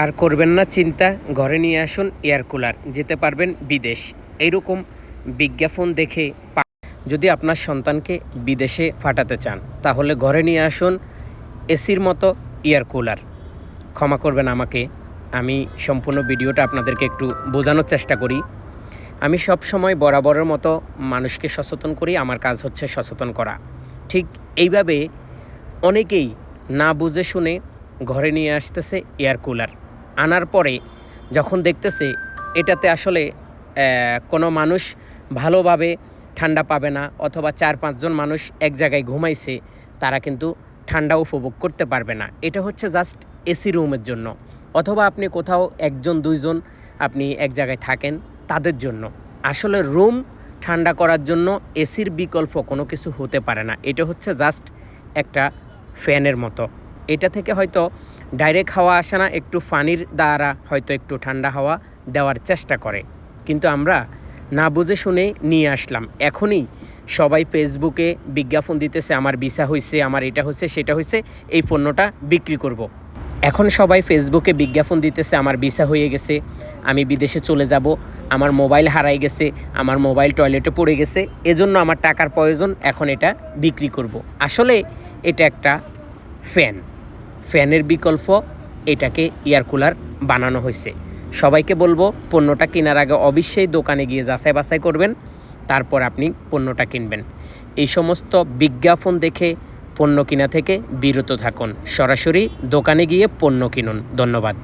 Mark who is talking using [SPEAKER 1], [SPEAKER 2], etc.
[SPEAKER 1] আর করবেন না চিন্তা, ঘরে নিয়ে আসুন এয়ার কুলার, যেতে পারবেন বিদেশ। এইরকম বিজ্ঞাপন দেখে যদি আপনার সন্তানকে বিদেশে ফাটাতে চান, তাহলে ঘরে নিয়ে আসুন এসির মতো এয়ার কুলার। ক্ষমা করবেন আমাকে, আমি সম্পূর্ণ ভিডিওটা আপনাদেরকে একটু বোঝানোর চেষ্টা করি। আমি সব সময় বরাবরের মতো মানুষকে সচেতন করি, আমার কাজ হচ্ছে সচেতন করা। ঠিক এইভাবে অনেকেই না বুঝে শুনে ঘরে নিয়ে আসতেছে এয়ার কুলার। আনার পরে যখন দেখতেছে এটাতে আসলে কোনো মানুষ ভালোভাবে ঠান্ডা পাবে না অথবা চার পাঁচজন মানুষ এক জায়গায় ঘুমাইছে, তারা কিন্তু ঠান্ডা উপভোগ করতে পারবে না। এটা হচ্ছে জাস্ট এসি রুমের জন্য। অথবা আপনি কোথাও একজন, দুইজন আপনি এক জায়গায় থাকেন তাদের জন্য। আসলে রুম ঠান্ডা করার জন্য এসির বিকল্প কোনো কিছু হতে পারে না। এটা হচ্ছে জাস্ট একটা ফ্যানের মতো। এটা থেকে হয়তো ডাইরেক্ট হাওয়া আসে না, একটু পানির দ্বারা হয়তো একটু ঠান্ডা হাওয়া দেওয়ার চেষ্টা করে কিন্তু আমরা না বুঝে শুনে নিয়ে আসলাম এখনই সবাই ফেসবুকে বিজ্ঞাপন দিতেছে, আমার ভিসা হয়েছে আমার এটা হচ্ছে সেটা হয়েছে এই পণ্যটা বিক্রি করব। এখন সবাই ফেসবুকে বিজ্ঞাপন দিতেছে, আমার ভিসা হয়ে গেছে, আমি বিদেশে চলে যাব, আমার মোবাইল হারাই গেছে, আমার মোবাইল টয়লেটে পড়ে গেছে, এজন্য আমার টাকার প্রয়োজন, এখন এটা বিক্রি করব। আসলে এটা একটা ফ্যান ফ্যানের বিকল্প, এটাকে এয়ার কুলার বানানো হয়েছে। সবাইকে বলব, পণ্যটা কেনার আগে অবশ্যই দোকানে গিয়ে যাচাই বাছাই করবেন, তারপর আপনি পণ্যটা কিনবেন। এই সমস্ত বিজ্ঞাপন দেখে পণ্য কিনা থেকে বিরত থাকুন। সরাসরি দোকানে গিয়ে পণ্য কিনুন। ধন্যবাদ।